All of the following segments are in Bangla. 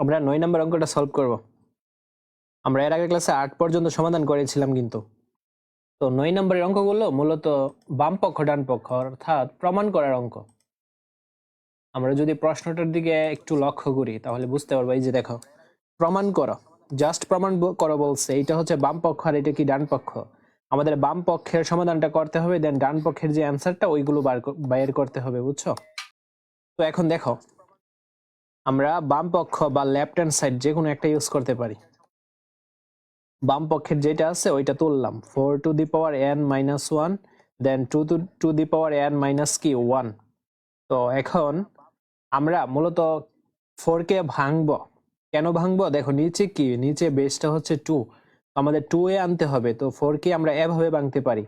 আমরা নয় নম্বর অঙ্কটা সলভ করব। আমরা এর আগের ক্লাসে আট পর্যন্ত সমাধান করেছিলাম কিন্তু। তো নয় নম্বরের অঙ্কগুলো মূলত বাম পক্ষ, ডান পক্ষ অর্থাৎ প্রমাণ করার অঙ্ক। আমরা যদি প্রশ্নটার দিকে একটু লক্ষ্য করি, তাহলে বুঝতে পারব, এই যে দেখো, প্রমাণ করো জাস্ট প্রমাণ করো বলছে এটা হচ্ছে বাম পক্ষ আর এটা কি ডান পক্ষ? আমাদের বাম পক্ষের সমাধানটা করতে হবে দেন ডান পক্ষের যে অ্যান্সারটা ওইগুলো বার করতে হবে, বুঝছ? তো এখন দেখো আমরা বাম পক্ষ বা লেফট হ্যান্ড সাইড যে কোনো একটা ইউজ করতে পারি। বাম পক্ষের যেটা আছে ওইটা তুললাম। Four two the power n minus one then two two two the power n minus কি ওয়ান তো এখন আমরা মূলত ফোর কে ভাঙবো। কেন ভাঙবো? দেখো নিচে কি? নিচে বেসটা হচ্ছে টু আমাদের টু এ আনতে হবে। তো ফোর কে আমরা এভাবে ভাঙতে পারি।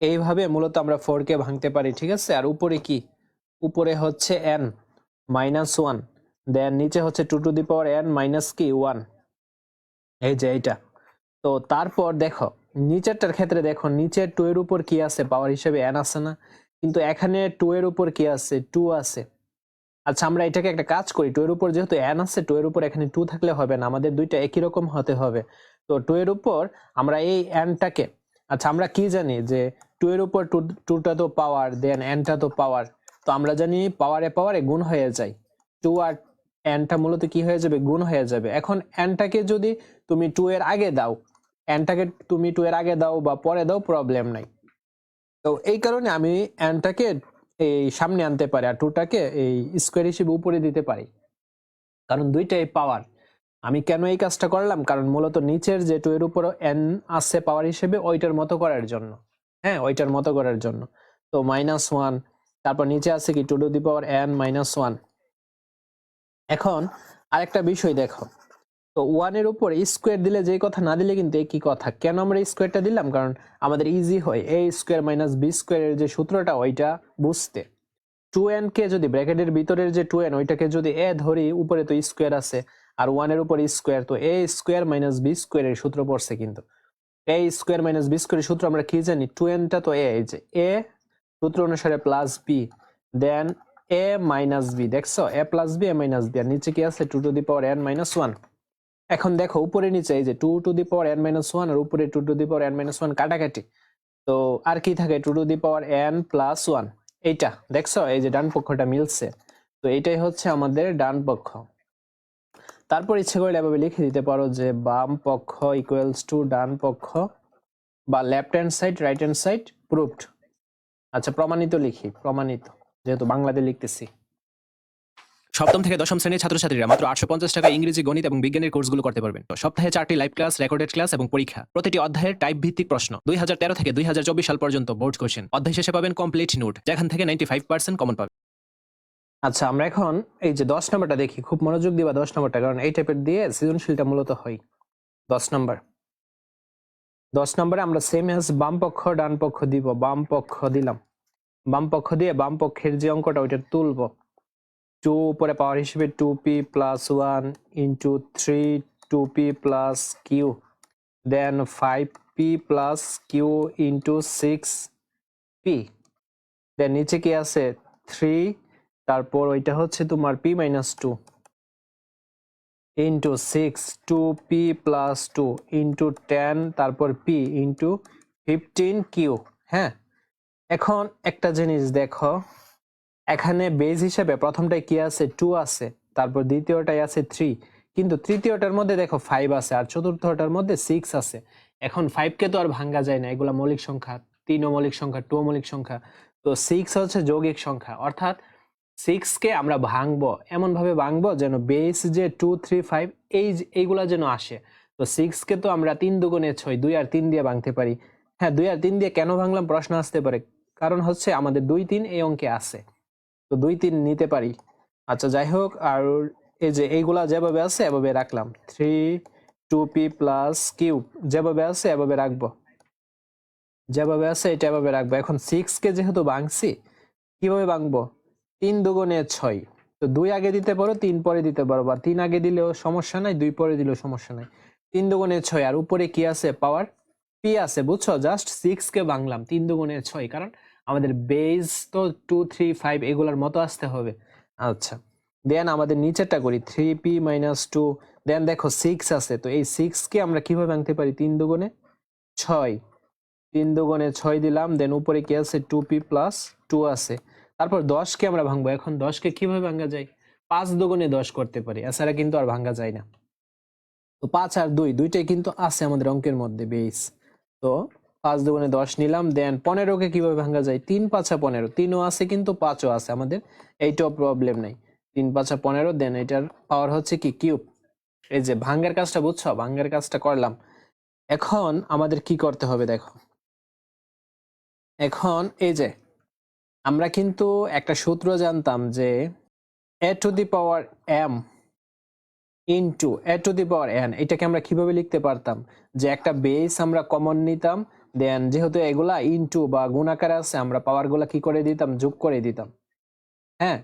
এইভাবে মূলত আমরা ফোর কে ভাঙতে পারি, ঠিক আছে? আর উপরে কি? উপরে হচ্ছে এন মাইনাস ওয়ান। দেন নিচে হচ্ছে two two the power n minus কি? ওয়ান। এই যে এইটা। তো তারপর দেখো, নিচেরটার ক্ষেত্রে দেখো নিচের টু এর উপর কি আছে? পাওয়ার হিসেবে এন আছে না। কিন্তু এখানে টু এর উপর কি আছে? টু আছে। আচ্ছা আমরা এটাকে একটা কাজ করি। টু এর উপর যেহেতু এন আছে টু এর উপর এখানে টু থাকলে হবে না। আমাদের দুইটা একই রকম হতে হবে। তো টু এর উপর আমরা এই এনটাকে আচ্ছা আমরা কি জানি যে টু এর উপর টু টুটা তো পাওয়ার দেন এনটা তো পাওয়ার তো আমরা জানি পাওয়ারে পাওয়ারে গুণ হয়ে যায়। টু আর এনটা মূলত কি হয়ে যাবে? গুণ হয়ে যাবে। এখন এনটাকে যদি তুমি টু এর আগে দাও এনটাকে তুমি টু এর আগে দাও বা পরে দাও প্রবলেম নাই। তো এই কারণে আমি এনটাকে এই সামনে আনতে পারি আর টুটাকে এই স্কোয়ার হিসেবে উপরে দিতে পারি। কারণ দুইটাই পাওয়ার আমি কেন এই কাজটা করলাম? কারণ মূলত নিচের যে টু এর উপর এন আসছে পাওয়ার হিসেবে, ওইটার মতো করার জন্য। হ্যাঁ ওইটার মতো করার জন্য। তো মাইনাস ওয়ান তারপর নিচে আছে কি two two the power n minus one এখন আরেকটা বিষয় দেখো, তো ওয়ানের উপর স্কোয়ার দিলে যে কথা না দিলে কিন্তু একই কথা। কেন আমরা স্কোয়ারটা দিলাম? কারণ আমাদের ইজি হয়। এ স্কোয়ার মাইনাস বি স্কোয়ারের যে সূত্রটা, ওইটা বুঝতে। টু এন কে যদি ব্র্যাকেটের ভিতরের যে টু এন ওইটাকে যদি এ ধরি, উপরে তো স্কোয়ার আছে। আর ওয়ানের উপর স্কোয়ার তো এ স্কোয়ার মাইনাস বি স্কোয়ারের সূত্র পড়ছে কিন্তু। এ স্কোয়ার মাইনাস বি স্কোয়ারের সূত্র আমরা কি জানি? টু এনটা তো এ যে এ সূত্র অনুসারে plus B then A minus B দেখছ? A plus B A minus B আর নিচে কি আছে? Two two the power n minus one এখন দেখো, উপরে নিচে এই যে two two the power n minus one আর উপরে two two the power n minus one কাটাকাটি। তো আর কি থাকে? Two two the power n plus one এইটা, দেখছ? এই যে ডান পক্ষটা মিলছে। তো এইটাই হচ্ছে আমাদের ডান পক্ষ। তারপর ইচ্ছে করলে এভাবে লিখে দিতে পারো যে বাম পক্ষ ইকুয়ালস টু ডান পক্ষ বা left hand side right hand side proved আচ্ছা প্রমাণিত লিখি প্রমাণিত যেহেতু বাংলাতে লিখতেছি। সপ্তম থেকে দশম শ্রেণির ছাত্রছাত্রীরা মাত্র আটশো পঞ্চাশ টাকা ইংরেজি গণিত এবং বিজ্ঞানের কোর্সগুলো করতে পারবেন। তো সপ্তাহে চারটি লাইভ ক্লাস রেকর্ডেড ক্লাস এবং পরীক্ষা। প্রতিটি অধ্যায়ের টাইপ ভিত্তিক প্রশ্ন। দুই হাজার তেরো থেকে দুই হাজার চব্বিশ সাল পর্যন্ত বোর্ড কোশ্চেন। অধ্যায় শেষে পাবেন কমপ্লিট নোট যেখান থেকে নাইনটি ফাইভ পার্সেন্ট কমন পাবেন। আচ্ছা আমরা এখন এই যে দশ নম্বরটা দেখি খুব মনোযোগ দিবা দশ নম্বরটা কারণ এই টাইপের দিয়ে সৃজনশীলটা মূলত হয়। দশ নম্বর। দশ নম্বরে আমরা সেম অ্যাজ বাম পক্ষ, ডান পক্ষ দিব। বাম পক্ষ দিলাম। বাম পক্ষ দিয়ে বাম পক্ষের যে অঙ্কটা, ওইটা তুলব। টু উপরে পাওয়ার হিসেবে two p plus one into three two p plus q then five p plus q into six p then নিচে কি আছে? থ্রি তারপর ওইটা হচ্ছে তোমার p minus two into six two p plus two into ten তারপর পি ইন্টু ফিফটিন কিউ হ্যাঁ? এখন একটা জিনিস দেখো, এখানে বেজ হিসেবে প্রথমটায় কি আছে? টু আছে, তারপর দ্বিতীয়টায় আছে থ্রি কিন্তু তৃতীয়টার মধ্যে দেখো ফাইভ আছে, আর চতুর্থটার মধ্যে সিক্স আছে। এখন ফাইভকে তো আর ভাঙ্গা যায় না, এগুলা মৌলিক সংখ্যা, তিনও মৌলিক সংখ্যা টু মৌলিক সংখ্যা, তো সিক্স হচ্ছে যৌগিক সংখ্যা, অর্থাৎ সিক্স কে আমরা ভাঙবো এমন ভাবে ভাঙবো যেন বেস যে টু থ্রি ফাইভ এই এইগুলা যেন আসে। তো সিক্স কে তো আমরা তিন দুগুণে ছয়, দুই আর তিন দিয়ে ভাঙতে পারি। হ্যাঁ দুই আর তিন দিয়ে কেন ভাঙলাম? প্রশ্ন আসতে পারে। কারণ হচ্ছে আমাদের দুই তিন এই অঙ্কে আছে। তো দুই তিন নিতে পারি। আচ্ছা যাই হোক, আর এই যে এইগুলা যেভাবে আছে, এভাবে রাখলাম। Three two p plus cube যেভাবে আছে, এভাবে রাখব। যেভাবে আছে, এটা এভাবে রাখব। এখন সিক্স কে যেহেতু ভাঙছি, কীভাবে ভাঙবো? তিন দুগুণে ছয়। তো দুই আগে দিতে পারো, তিন পরে দিতে পারো, বা তিন আগে দিলেও সমস্যা নাই, দুই পরে দিলেও সমস্যা নাই। তিন দুগুণে ছয়, আর উপরে কি আছে? পাওয়ার পি আছে, বুঝছ? জাস্ট সিক্স কে ভাঙলাম তিন দুগুণে ছয়, কারণ আমাদের বেজ তো টু থ্রি ফাইভ এগুলোর মতো আসতে হবে। আচ্ছা দেন আমাদের নিচেরটা করি three p minus two then দেখো সিক্স আছে, তো এই সিক্সকে আমরা কীভাবে ভাঙতে পারি? তিন দুগুণে ছয়। তিন দুগুণে ছয় দিলাম দেন উপরে কি আছে? টু পি প্লাস টু আছে। তারপর দশকে আমরা ভাঙবো। এখন দশকে কীভাবে ভাঙা যায়? পাঁচ দুগুণে দশ করতে পারি, এছাড়া কিন্তু আর ভাঙা যায় না। তো পাঁচ আর দুই, দুইটাই কিন্তু আছে আমাদের অঙ্কের মধ্যে বেস তো পাঁচ দুগুণে দশ নিলাম দেন পনেরোকে কীভাবে ভাঙা যায়? তিন পাঁচা পনেরো, তিনও আছে কিন্তু পাঁচও আছে আমাদের, এইটাও প্রবলেম নাই। তিন পাঁচা পনেরো দেন এটার পাওয়ার হচ্ছে কি? কিউব এই যে ভাঙ্গের কাজটা বুঝছ? ভাঙ্গার কাজটা করলাম। এখন আমাদের কি করতে হবে দেখো? এখন এই যে আমরা কিন্তু একটা সূত্র জানতাম যে A two the power M into A two the power N এটাকে আমরা কীভাবে লিখতে পারতাম? যে একটা বেস আমরা কমন নিতাম দেন যেহেতু এগুলা ইনটু বা গুণাকারে আছে, আমরা পাওয়ারগুলা কি করে দিতাম? যোগ করে দিতাম। হ্যাঁ?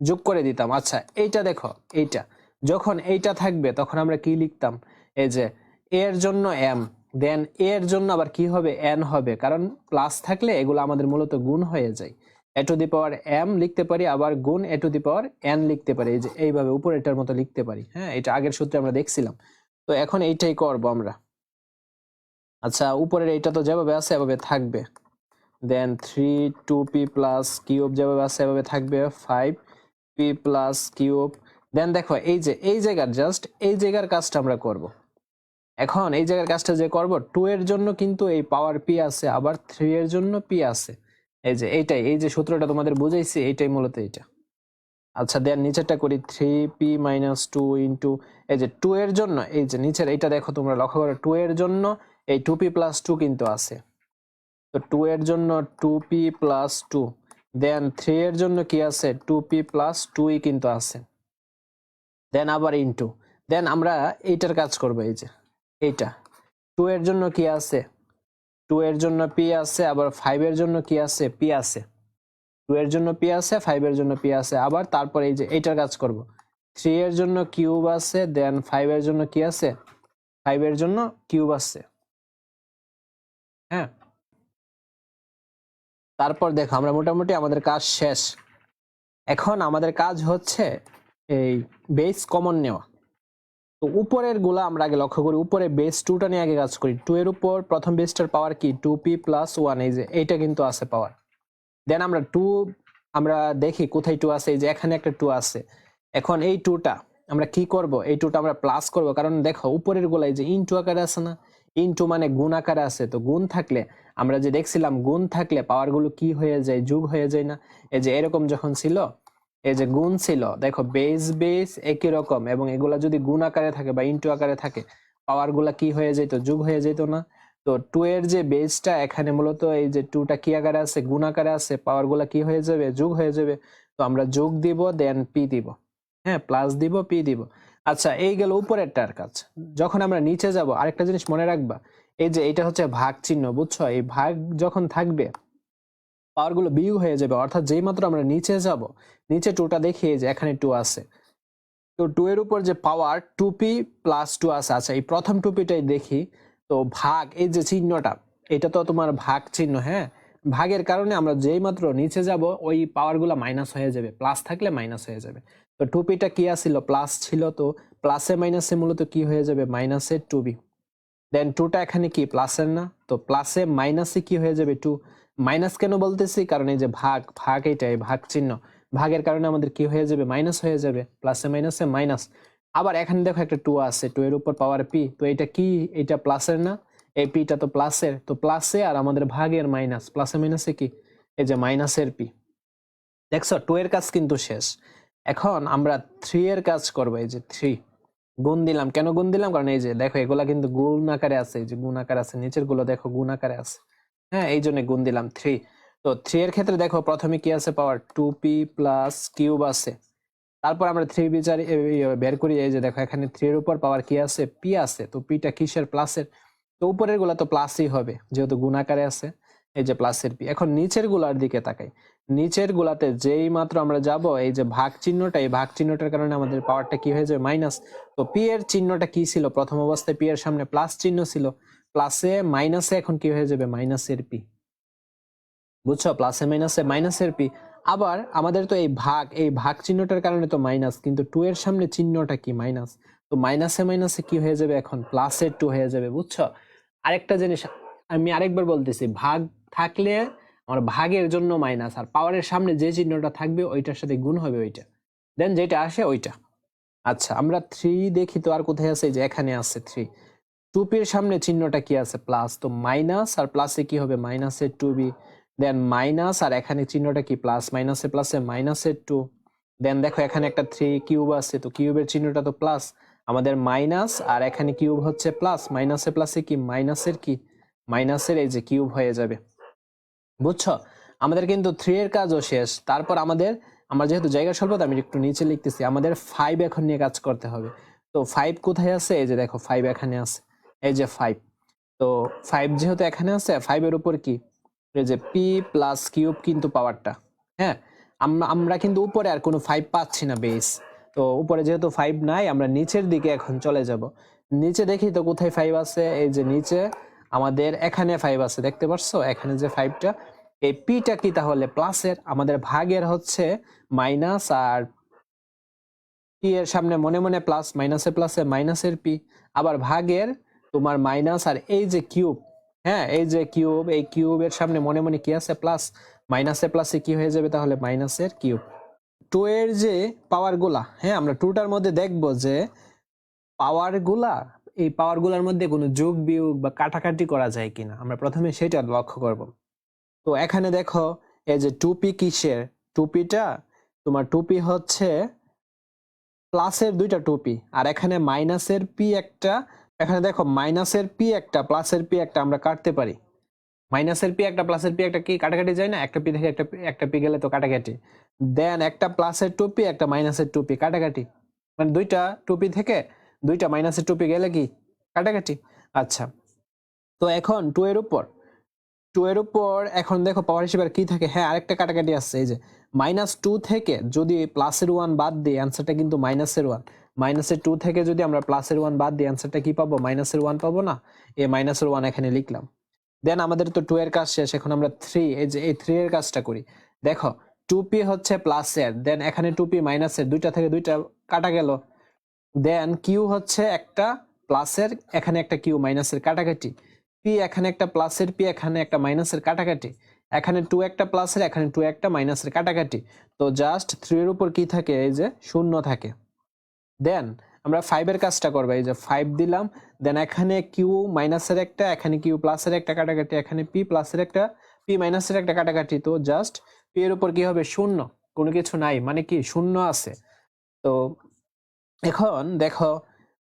যোগ করে দিতাম। আচ্ছা এইটা দেখো, এইটা। যখন এইটা থাকবে, তখন আমরা কি লিখতাম? এই যে এর জন্য এম দেন এর জন্য আবার কি হবে? এন হবে। কারণ প্লাস থাকলে এগুলো আমাদের মূলত গুণ হয়ে যায়। এ টু দি পাওয়ার এম লিখতে পারি, আবার গুণ এ টু দি পাওয়ার এন লিখতে পারি। এই যে এইভাবে উপর এটার মতো লিখতে পারি। হ্যাঁ এটা আগের সূত্রে আমরা দেখছিলাম। তো এখন এইটাই করব আমরা। আচ্ছা উপরের এইটা তো যেভাবে আছে, এভাবে থাকবে। Then three two p plus cube যেভাবে আছে, এভাবে থাকবে। Five p plus cube then দেখো, এই যে, এই জায়গার জাস্ট এই জায়গার কাজটা আমরা করব। এখন এই জায়গার কাজটা যে করব টু এর জন্য কিন্তু এই পাওয়ার পি আছে, আবার থ্রি এর জন্য পি আছে। এই যে এইটাই, এই যে সূত্রটা তোমাদের বুঝাইছি, এইটাই মূলত এইটা। আচ্ছা দেন নিচেরটা করি three p minus two into এই যে টু এর জন্য, এই যে নিচের, এইটা দেখো তোমরা লক্ষ্য করো টু এর জন্য এই টু পি প্লাস টু কিন্তু আছে। তো টু এর জন্য two p plus two then three এর জন্য কি আছে? টু পি প্লাস টুই কিন্তু আছে। দেন আবার ইন্টু দেন আমরা এইটার কাজ করব, এই যে। এইটা। টু এর জন্য কি আছে? টু এর জন্য পি আছে, আবার ফাইভ এর জন্য কি আছে? পি আছে। টু এর জন্য পি আছে ফাইভ এর জন্য পি আছে। আবার তারপর এই যে এইটার কাজ করব। থ্রি এর জন্য কিউব আছে দেন ফাইভ এর জন্য কি আছে? ফাইভ এর জন্য কিউব আছে। হ্যাঁ? তারপর দেখো, আমরা মোটামুটি আমাদের কাজ শেষ। এখন আমাদের কাজ হচ্ছে এই বেস কমন নেওয়া। তো উপরেরগুলা আমরা আগে লক্ষ্য করি। উপরে বেস টুটা নিয়ে আগে কাজ করি। টু এর উপর প্রথম বেসটার পাওয়ার কি? টু পি প্লাস ওয়ান এই যে এইটা কিন্তু আছে পাওয়ার দেন আমরা টু আমরা দেখি কোথায় টু আছে, এই যে এখানে একটা টু আছে। এখন এই টুটা আমরা কি করব? এই টুটা আমরা প্লাস করব। কারণ দেখো, উপরেরগুলা এই যে ইনটু আকারে আছে না? ইনটু মানে গুণ আকারে আছে। তো গুণ থাকলে, আমরা যে দেখছিলাম, গুণ থাকলে পাওয়ারগুলো কি হয়ে যায়, যোগ হয়ে যায় না? এই যে এরকম যখন ছিল এই যে গুণ ছিল, দেখো বেস বেস একই রকম এবং এগুলা যদি গুণ আকারে থাকে বা ইনটু আকারে থাকে পাওয়ারগুলা কি হয়ে যেত? যোগ হয়ে যেত না। তো টু এর যে বেসটা এখানে মূলত এই যে টুটা কি আকারে আছে? গুণ আকারে আছে। পাওয়ারগুলা কি হয়ে যাবে? যোগ হয়ে যাবে। তো আমরা যোগ দিব দেন পি দিব। হ্যাঁ প্লাস দিব পি দিব। আচ্ছা এই গেল উপরেরটার কাজ। যখন আমরা নিচে যাব, আরেকটা জিনিস মনে রাখবা, এই যে এটা হচ্ছে ভাগ চিহ্ন বুঝছ? এই ভাগ যখন থাকবে পাওয়ারগুলো বিয়োগ হয়ে যাবে। অর্থাৎ যেই মাত্র আমরা নিচে যাব, নিচে টুটা দেখি যে এখানে টু আছে। তো টু এর উপর যে power two p plus two আছে। আচ্ছা এই প্রথম টুপিটাই দেখি। তো ভাগ, এই যে চিহ্নটা, এটা তো তোমার ভাগ চিহ্ন হ্যাঁ? ভাগের কারণে আমরা যেই মাত্র নিচে যাব, ওই পাওয়ারগুলা মাইনাস হয়ে যাবে। প্লাস থাকলে মাইনাস হয়ে যাবে। তো টুপিটা কি আসছিল প্লাস ছিল। তো প্লাসে মাইনাসে মূলত কি হয়ে যাবে? মাইনাসে টু বি দেন টুটা এখানে কি? প্লাসের না? তো প্লাসে মাইনাসে কি হয়ে যাবে? টু মাইনাস কেন বলতেছি? কারণ এই যে ভাগ ভাগ এইটাই ভাগ চিহ্ন। ভাগের কারণে আমাদের কি হয়ে যাবে? মাইনাস হয়ে যাবে। প্লাসে মাইনাসে মাইনাস। আবার এখানে দেখো একটা টু আছে। টু এর উপর পাওয়ার পি। তো এটা কি? এটা প্লাসের না? এই পিটা তো প্লাসের। তো প্লাসে আর আমাদের ভাগের মাইনাস। প্লাসে মাইনাসে কি? এই যে মাইনাসের পি। দেখছ, টু এর কাজ কিন্তু শেষ। এখন আমরা থ্রি এর কাজ করব। এই যে থ্রি। গুণ দিলাম। কেন গুণ দিলাম? কারণ এই যে দেখো, এগুলা কিন্তু গুণ আকারে আছে। এই যে গুণ আকারে আছে। নিচেরগুলো দেখো গুণ আকারে আছে। হ্যাঁ এই জন্য গুণ দিলাম থ্রি তো থ্রি এর ক্ষেত্রে দেখো, প্রথমে কি আছে? Power two p plus cube আছে। তারপর আমরা থ্রি বিচারি বের করি, এই যে দেখো, এখানে থ্রি এর উপর পাওয়ার কি আছে? পি আছে। তো পিটা কিসের? প্লাসের তো উপরেরগুলা তো প্লাসই হবে, যেহেতু গুণ আকারে আছে, এই যে প্লাসের পি এখন নিচেরগুলার দিকে তাকাই। নিচের গুলাতে যেই মাত্র আমরা যাব, এই যে ভাগ চিহ্নটা, এই ভাগ চিহ্নটার কারণে আমাদের পাওয়ারটা কি হয়ে যাবে? মাইনাস তো পি এর চিহ্নটা কি ছিল? প্রথম অবস্থায় পি এর সামনে প্লাস চিহ্ন ছিল। প্লাসে মাইনাসে এখন কি হয়ে যাবে? মাইনাসের পি বুঝছ? প্লাসে মাইনাসে মাইনাসের পি আবার আমাদের তো এই ভাগ এই ভাগ চিহ্নটার কারণে তো মাইনাস কিন্তু টু এর সামনে চিহ্নটা কি মাইনাস তো মাইনাসে মাইনাসে কি হয়ে যাবে এখন? প্লাসের টু হয়ে যাবে, বুঝছ? আরেকটা জিনিস, আমি আরেকবার বলতেছি, ভাগ থাকলে আমার ভাগের জন্য মাইনাস আর পাওয়ারের সামনে যে চিহ্নটা থাকবে, ওইটার সাথে গুণ হবে ওইটা। দেন যেটা আসে, ওইটা। আচ্ছা আমরা থ্রি দেখি তো আর কোথায় আছে? যে এখানে আছে থ্রি টু পির সামনে চিহ্নটা কি আছে? প্লাস তো মাইনাস, আর প্লাসে কি হবে? মাইনাসের টু বি দেন মাইনাস, আর এখানে চিহ্নটা কি? প্লাস মাইনাসে প্লাসে মাইনাসের টু। দেন দেখো এখানে একটা থ্রি কিউব আছে, তো কিউবের চিহ্নটা তো প্লাস আমাদের মাইনাস, আর এখানে কিউব হচ্ছে প্লাস মাইনাসে প্লাসে কি? মাইনাসের কি? মাইনাসের এই যে কিউব হয়ে যাবে। বুঝছ? আমাদের কিন্তু থ্রি এর কাজও শেষ। তারপর আমাদের, আমরা যেহেতু জায়গা স্বল্পতা, আমি একটু নিচে লিখতেছি। আমাদের ফাইভ এখন নিয়ে কাজ করতে হবে। তো ফাইভ কোথায় আছে? এই যে দেখো ফাইভ এখানে আছে। এই যে ফাইভ তো ফাইভ যেহেতু এখানে আছে ফাইভের উপর কি? এই যে পি প্লাস কিউব কিন্তু পাওয়ারটা হ্যাঁ? আমরা আমরা কিন্তু উপরে আর কোনো ফাইভ পাচ্ছি না বেস তো উপরে যেহেতু ফাইভ নাই, আমরা নিচের দিকে এখন চলে যাব। নিচে দেখি তো কোথায় ফাইভ আছে? এই যে নিচে আমাদের এখানে ফাইভ আছে, দেখতে পারছ? এখানে যে ফাইভটা এই পিটা কি তাহলে প্লাসের আমাদের ভাগের হচ্ছে মাইনাস আর পি এর সামনে মনে মনে প্লাস মাইনাসে প্লাসে মাইনাসের পি আবার ভাগের তোমার মাইনাস আর এই যে কিউব হ্যাঁ? এই যে কিউব এই কিউবের সামনে মনে মনে কি আছে? প্লাস মাইনাসে প্লাসে কি হয়ে যাবে? তাহলে মাইনাসের কিউব টু এর যে পাওয়ারগুলা হ্যাঁ? আমরা টুটার মধ্যে দেখব যে পাওয়ারগুলা, এই পাওয়ারগুলার মধ্যে কোনো যোগ বিয়োগ বা কাটাকাটি করা যায় কিনা। আমরা প্রথমে সেটা লক্ষ্য করব। তো এখানে দেখো, এই যে টুপি কিসের? টুপিটা তোমার টুপি হচ্ছে প্লাসের দুইটা টুপি আর এখানে মাইনাসের পি একটা এখানে দেখো, মাইনাসের পি একটা, প্লাসের পি একটা আমরা কাটতে পারি। মাইনাসের পি একটা, প্লাসের পি একটা কি কাটাকাটি যায় না? একটা পি থেকে একটা একটা পি গেলে তো কাটাকাটি। দেন একটা প্লাসের টুপি একটা মাইনাসের টুপি কাটাকাটি। মানে দুইটা টুপি থেকে দুইটা মাইনাসের টুপি গেলে কি? কাটাকাটি। আচ্ছা। তো এখন টু এর উপর টু এর উপর এখন দেখো পাওয়ার হিসেবে কি থাকে? হ্যাঁ আরেকটা কাটাকাটি আসছে, এই যে। মাইনাস টু থেকে যদি প্লাসের ওয়ান বাদ দিই অ্যান্সারটা কিন্তু মাইনাসের ওয়ান মাইনাসের টু থেকে যদি আমরা প্লাসের ওয়ান বাদ দিই অ্যান্সারটা কি পাবো? মাইনাসের ওয়ান পাবো না? এ মাইনাসের ওয়ান এখানে লিখলাম। দেন আমাদের তো টু এর কাজ শেষ, এখন আমরা থ্রি এই যে, এই থ্রি এর কাজটা করি। দেখো টু পি হচ্ছে প্লাসের দেন এখানে টু পি মাইনাসের দুইটা থেকে দুইটা কাটা গেল। দেন কিউ হচ্ছে একটা প্লাসের এখানে একটা কিউ মাইনাসের কাটাকাটি। পি এখানে একটা প্লাসের পি এখানে একটা মাইনাসের কাটাকাটি। এখানে টু একটা প্লাসের এখানে টু একটা মাইনাসের কাটাকাটি। তো জাস্ট থ্রি এর উপর কি থাকে? এই যে, শূন্য থাকে। দেন আমরা ফাইভের কাজটা করব। এই যে ফাইভ দিলাম দেন এখানে কিউ মাইনাসের একটা, এখানে কিউ প্লাসের একটা কাটাকাটি, এখানে পি প্লাসের একটা পি মাইনাসের একটা কাটাকাটি। তো জাস্ট পি এর উপর কি হবে? শূন্য, কোনো কিছু নাই। মানে কি? শূন্য আছে। তো এখন দেখো,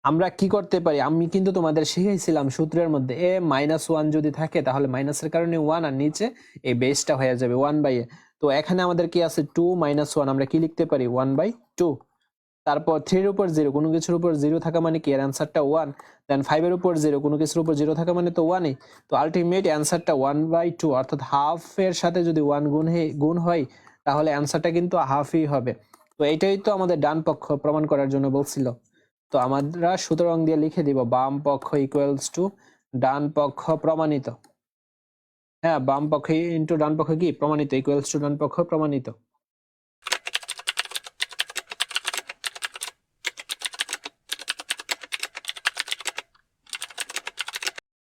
আমরা কি করতে পারি? আমি কিন্তু তোমাদের শিখেছিলাম সূত্রের মধ্যে এ মাইনাস ওয়ান যদি থাকে, তাহলে মাইনাসের কারণে ওয়ান আর নিচে এই বেসটা হয়ে যাবে ওয়ান বাই এ তো এখানে আমাদের কি আছে? টু মাইনাস ওয়ান আমরা কি লিখতে পারি? ওয়ান বাই টু তারপর থ্রির উপর জিরো কোনো কিছুর উপর জিরো থাকা মানে কি? এর অ্যান্সারটা ওয়ান দেন ফাইভের উপর জিরো কোনো কিছুর উপর জিরো থাকা মানে তো ওয়ানই তো আলটিমেট অ্যান্সারটা ওয়ান বাই টু অর্থাৎ হাফ এর সাথে যদি ওয়ান গুণ গুণ হয়, তাহলে অ্যান্সারটা কিন্তু হাফই হবে। তো এইটাই তো আমাদের ডান পক্ষ প্রমাণ করার জন্য বলছিল। তো আমরা সুতরাং দিয়ে লিখে দিব, বাম পক্ষ ইকুয়ালস টু ডান পক্ষ প্রমাণিত। হ্যাঁ বাম পক্ষ ইন্টু ডান পক্ষ কি? প্রমাণিত ইকুয়ালস টু ডান পক্ষ প্রমাণিত।